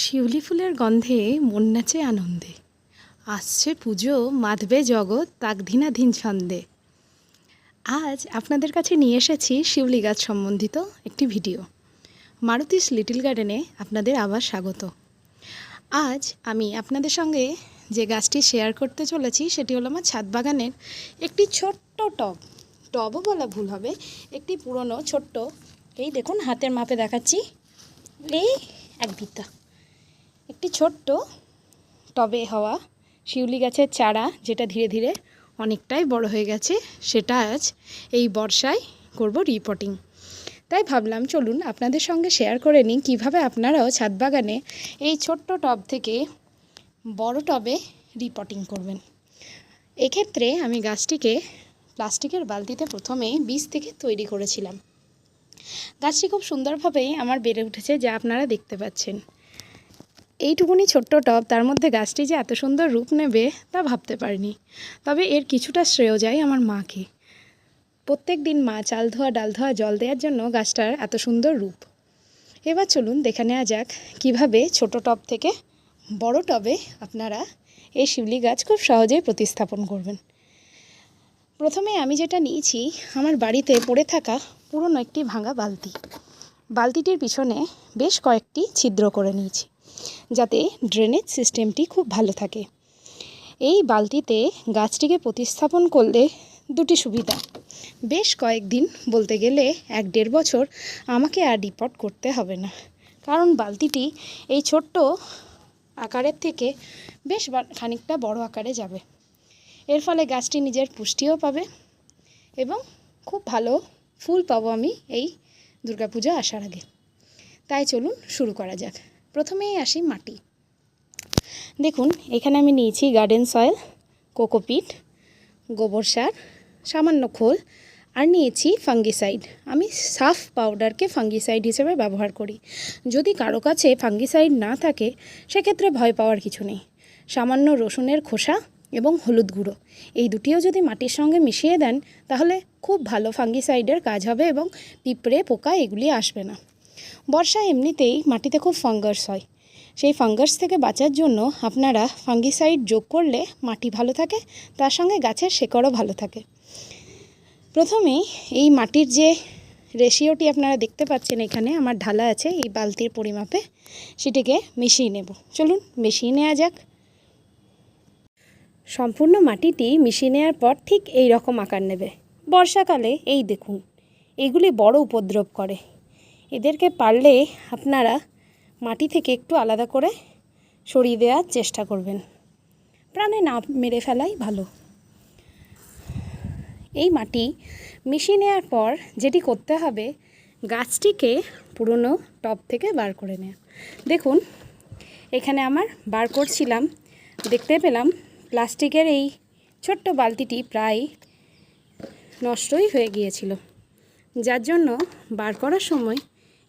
শিউলি ফুলের গন্ধে মন নাচে আনন্দে। আসছে পুজো, মাধবে জগৎ, তাকধিনাধীন ছন্দে। আজ আপনাদের কাছে নিয়ে এসেছি শিউলি গাছ সম্বন্ধিত একটি ভিডিও। মারুতিস লিটল গার্ডেনে আপনাদের আবার স্বাগত। আজ আমি আপনাদের সঙ্গে যে গাছটি শেয়ার করতে চলেছি, সেটি হলো আমার ছাদ বাগানের একটি ছোট্ট টব। টবও বলা ভুল হবে, একটি পুরনো, ছোট্ট। এই দেখুন, হাতের মাপে দেখাচ্ছি। এই এক বিত্তা একটি ছোট্ট টবে হওয়া শিউলি গাছের চারা যেটা ধীরে ধীরে অনেকটাই বড় হয়ে গেছে, সেটা আজ এই বর্ষায় করব রিপোর্টিং তাই ভাবলাম চলুন আপনাদের সঙ্গে শেয়ার করে নিই কীভাবে আপনারাও ছাদ বাগানে এই ছোট্ট টব থেকে বড় টবে রিপোর্টিং করবেন। এক্ষেত্রে আমি গাছটিকে প্লাস্টিকের বালতিতে প্রথমে বীজ থেকে তৈরি করেছিলাম। গাছটি খুব সুন্দরভাবেই আমার বেড়ে উঠেছে, যা আপনারা দেখতে পাচ্ছেন। এইটুকুনি ছোট্ট টব, তার মধ্যে গাছটি যে এত সুন্দর রূপ নেবে তা ভাবতে পারিনি। তবে এর কিছুটা শ্রেয় যায় আমার মাকে। প্রত্যেক দিন মা চাল ধোয়া, ডাল ধোয়া, জল দেওয়ার জন্য গাছটার এত সুন্দর রূপ। এবার চলুন দেখে নেওয়া যাক কীভাবে ছোট টব থেকে বড় টবে আপনারা এই শিউলি গাছ খুব সহজেই প্রতিস্থাপন করবেন। প্রথমে আমি যেটা নিয়েছি, আমার বাড়িতে পড়ে থাকা পুরনো একটি ভাঙা বালতি। বালতিটির পিছনে বেশ কয়েকটি ছিদ্র করে নিয়েছি। যাতে ড্রেনেজ সিস্টেমটি খুব ভালো থাকে। এই বালতিতে গাছটিকে প্রতিস্থাপন করলে দুটি সুবিধা। বেশ কয়েকদিন বলতে গেলে এক দেড় বছর আমাকে আর রিপোর্ট করতে হবে না। কারণ বালতিটি এই ছোট্ট আকারের থেকে বেশ খানিকটা বড় আকারে যাবে। এর ফলে গাছটি নিজের পুষ্টিও পাবে এবং খুব ভালো ফুল পাবো আমি এই দুর্গাপুজো আসার আগে। তাই চলুন শুরু করা যাক। প্রথমেই আসি মাটি। দেখুন, এখানে আমি নিয়েছি গার্ডেন সয়েল কোকোপিট গোবর সার, সামান্য খোল, আর নিয়েছি ফাঙ্গিসাইড আমি সাফ পাউডারকে ফাঙ্গিসাইড হিসেবে ব্যবহার করি। যদি কারও কাছে ফাঙ্গিসাইড না থাকে, সেক্ষেত্রে ভয় পাওয়ার কিছু নেই। সামান্য রসুনের খোসা এবং হলুদ গুঁড়ো। এই দুটিও যদি মাটির সঙ্গে মিশিয়ে দেন, তাহলে খুব ভালো ফাঙ্গিসাইডের কাজ হবে এবং পিঁপড়ে, পোকা এগুলি আসবে না। বর্ষায় এমনিতেই মাটিতে খুব ফাঙ্গাস হয়। সেই ফাঙ্গাস থেকে বাঁচার জন্য আপনারা ফাঙ্গিসাইড যোগ করলে মাটি ভালো থাকে, তার সঙ্গে গাছের শেকড়ও ভালো থাকে। প্রথমে এই মাটির যে রেশিওটি আপনারা দেখতে পাচ্ছেন এখানে, আমার ঢালা আছে এই বালতির পরিমাপে, সেটিকে মিশিয়ে নেব। চলুন মিশিয়ে নেওয়া যাক। সম্পূর্ণ মাটিটি মিশিয়ে নেওয়ার পর ঠিক এই রকম আকার নেবে। বর্ষাকালে এই দেখুন, এগুলি বড় উপদ্রব করে। এদেরকে পারলে আপনারা মাটি থেকে একটু আলাদা করে সরিয়ে দেওয়ার চেষ্টা করবেন। প্রাণে না মেরে ফেলাই ভালো। এই মাটি মিশিয়ে নেওয়ার পর যেটি করতে হবে, গাছটিকে পুরনো টব থেকে বার করে নেওয়া দেখুন, এখানে আমার বার করছিলাম। দেখতে পেলাম প্লাস্টিকের এই ছোট্ট বালতিটি প্রায় নষ্টই হয়ে গিয়েছিল। যার জন্য বার করার সময়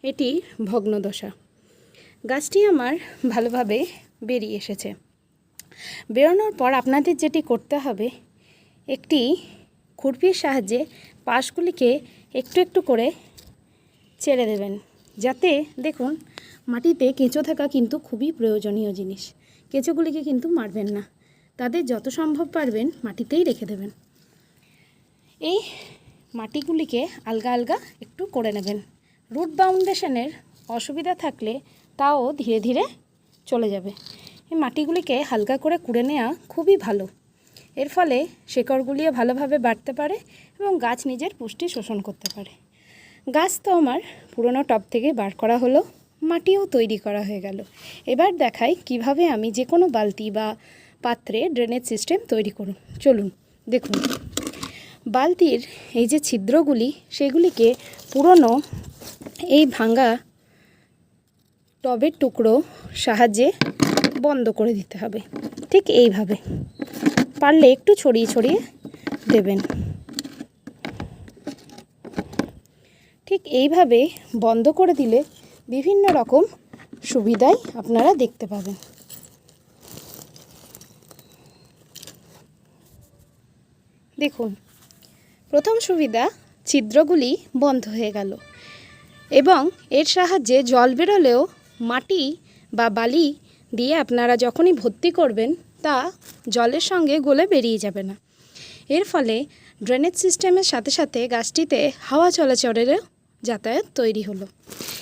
এটি ভগ্নদশা। গাছটি আমার ভালোভাবে বেরিয়ে এসেছে। বেরোনোর পর আপনাদের যেটি করতে হবে, একটি খুরপির সাহায্যে পাশগুলিকে একটু একটু করে ছেড়ে দেবেন। যাতে, দেখুন, মাটিতে কেঁচো থাকা কিন্তু খুবই প্রয়োজনীয় জিনিস। কেঁচোগুলিকে কিন্তু মারবেন না। তাদের যত সম্ভব পারবেন মাটিতেই রেখে দেবেন। এই মাটিগুলিকে আলগা আলগা একটু করে নেবেন। রুট বাউন্ডেশনের অসুবিধা থাকলে তাও ধীরে ধীরে চলে যাবে। এই মাটিগুলিকে হালকা করে কুড়ে নেওয়া খুবই ভালো। এর ফলে শেকড়গুলিও ভালোভাবে বাড়তে পারে এবং গাছ নিজের পুষ্টি শোষণ করতে পারে। গাছ তো আমার পুরনো টব থেকে বার করা হলো, মাটিও তৈরি করা হয়ে গেল। এবার দেখাই কীভাবে আমি যে কোনো বালতি বা পাত্রে ড্রেনেজ সিস্টেম তৈরি করুন। চলুন, দেখুন। বালতির এই যে ছিদ্রগুলি, সেগুলিকে পুরনো এই ভাঙ্গা টবের টুকরো সাহায্যে বন্ধ করে দিতে হবে। ঠিক এইভাবে। পারলে একটু ছড়িয়ে ছড়িয়ে দেবেন। ঠিক এইভাবে বন্ধ করে দিলে বিভিন্ন রকম সুবিধাই আপনারা দেখতে পাবেন। দেখুন, প্রথম সুবিধা, ছিদ্রগুলি বন্ধ হয়ে গেল। এবং এর সাহায্যে জল বেরোলেও মাটি বা বালি দিয়ে আপনারা যখনই ভর্তি করবেন, তা জলের সঙ্গে গলে বেরিয়ে যাবে না। এর ফলে ড্রেনেজ সিস্টেমের সাথে সাথে গাছটিতে হাওয়া চলাচলেরও যাতায়াত তৈরি হলো।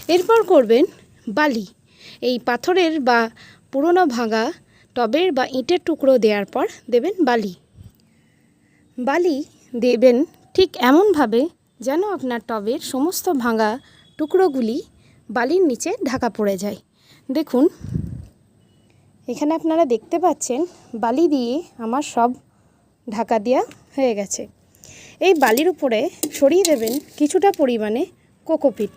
এরপর করবেন বালি। এই পাথরের বা পুরনো ভাঙা টবের বা ইটের টুকরো দেওয়ার পর দেবেন বালি। বালি দেবেন ঠিক এমনভাবে যেন আপনার টবের সমস্ত ভাঙা টুকরোগুলি বালির নিচে ঢাকা পড়ে যায়। দেখুন, এখানে আপনারা দেখতে পাচ্ছেন বালি দিয়ে আমার সব ঢাকা দেওয়া হয়ে গেছে। এই বালির উপরে ছড়িয়ে দেবেন কিছুটা পরিমাণে কোকোপিট।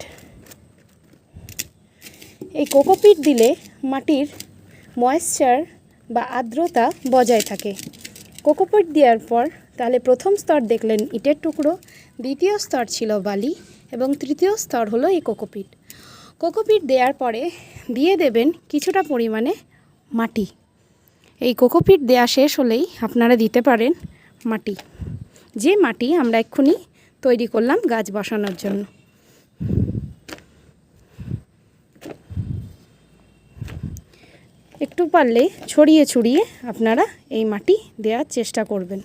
এই কোকোপিট দিলে মাটির ময়েশ্চার বা আর্দ্রতা বজায় থাকে। কোকোপিট দেওয়ার পর তাহলে প্রথম স্তর দেখলেন ইটের টুকরো দ্বিতীয় স্তর ছিল বালি এবং তৃতীয় স্তর হলো এই কোকোপিট। কোকোপিট দেওয়ার পরে দিয়ে দেবেন কিছুটা পরিমাণে মাটি। এই কোকোপিট দেওয়া শেষ হলেই আপনারা দিতে পারেন মাটি। যে মাটি আমরা এক্ষুনি তৈরি করলাম গাছ বসানোর জন্য। একটু পারলে ছড়িয়ে ছড়িয়ে আপনারা এই মাটি দেওয়ার চেষ্টা করবেন।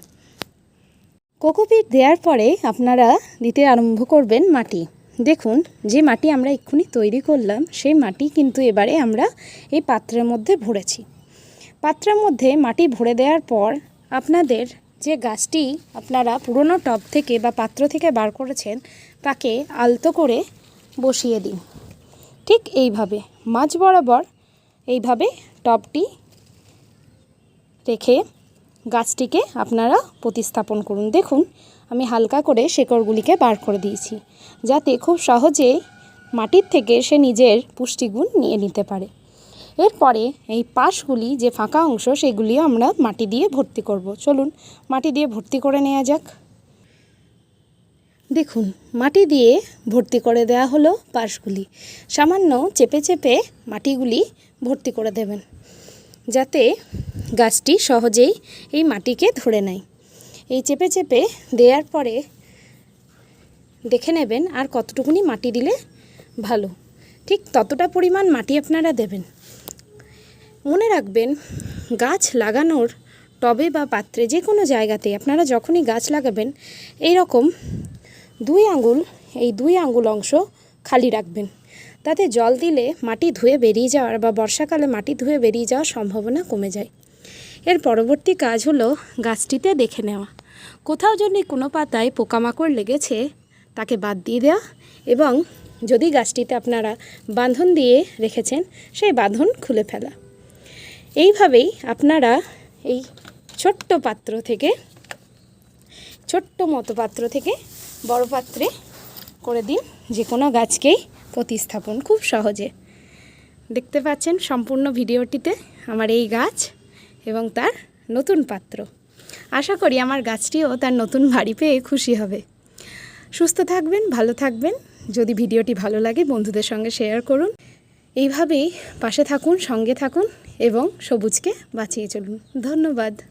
কোকোপিট দেওয়ার পরে আপনারা দিতে আরম্ভ করবেন মাটি। দেখুন, যে মাটি আমরা এক্ষুনি তৈরি করলাম, সেই মাটি কিন্তু এবারে আমরা এই পাত্রের মধ্যে ভরেছি। পাত্রের মধ্যে মাটি ভরে দেওয়ার পর আপনাদের যে গাছটি আপনারা পুরনো টব থেকে বা পাত্র থেকে বার করেছেন, তাকে আলতো করে বসিয়ে দিন। ঠিক এইভাবে, মাঝ বরাবর এইভাবে টবটি রেখে গাছটিকে আপনারা প্রতিস্থাপন করুন। দেখুন, আমি হালকা করে শেকড়গুলিকে বার করে দিয়েছি, যাতে খুব সহজে মাটির থেকে সে নিজের পুষ্টিগুণ নিয়ে নিতে পারে। এরপরে এই পাশগুলি যে ফাঁকা অংশ, সেগুলিও আমরা মাটি দিয়ে ভর্তি করব। চলুন, মাটি দিয়ে ভর্তি করে নেওয়া যাক। দেখুন, মাটি দিয়ে ভর্তি করে দেওয়া হলো পাশগুলি। সামান্য চেপে চেপে মাটিগুলি ভর্তি করে দেবেন, যাতে গাছটি সহজেই এই মাটিকে ধরে নেয়। এই চেপে চেপে দেওয়ার পরে দেখে নেবেন আর কতটুকুনি মাটি দিলে ভালো। ঠিক ততটা পরিমাণ মাটি আপনারা দেবেন। মনে রাখবেন, গাছ লাগানোর টবে বা পাত্রে যে কোনো জায়গাতে আপনারা যখনই গাছ লাগাবেন এই রকম দুই আঙ্গুল এই দুই আঙ্গুল অংশ খালি রাখবেন। তাতে জল দিলে মাটি ধুয়ে বেরিয়ে যাওয়ার বা বর্ষাকালে মাটি ধুয়ে বেরিয়ে যাওয়ার সম্ভাবনা কমে যায়। এর পরবর্তী কাজ হলো গাছটিতে দেখে নেওয়া। কোথাও যদি কোনো পাতায় পোকামাকড় লেগেছে, তাকে বাদ দিয়ে দেওয়া এবং যদি গাছটিতে আপনারা বাঁধন দিয়ে রেখেছেন, সেই বাঁধন খুলে ফেলা। এইভাবেই আপনারা এই ছোট্ট পাত্র থেকে, ছোট্ট মতো পাত্র থেকে বড় পাত্রে করে দিন যে কোনো গাছকেই প্রতিস্থাপন খুব সহজে। দেখতে পাচ্ছেন সম্পূর্ণ ভিডিওটিতে আমার এই গাছ। এবং তার নতুন পাত্র। আশা করি আমার গাছটিও তার নতুন বাড়ি পেয়ে খুশি হবে। সুস্থ থাকবেন, ভালো থাকবেন। যদি ভিডিওটি ভালো লাগে, বন্ধুদের সঙ্গে শেয়ার করুন। এইভাবেই পাশে থাকুন, সঙ্গে থাকুন এবং সবুজকে বাঁচিয়ে চলুন। ধন্যবাদ।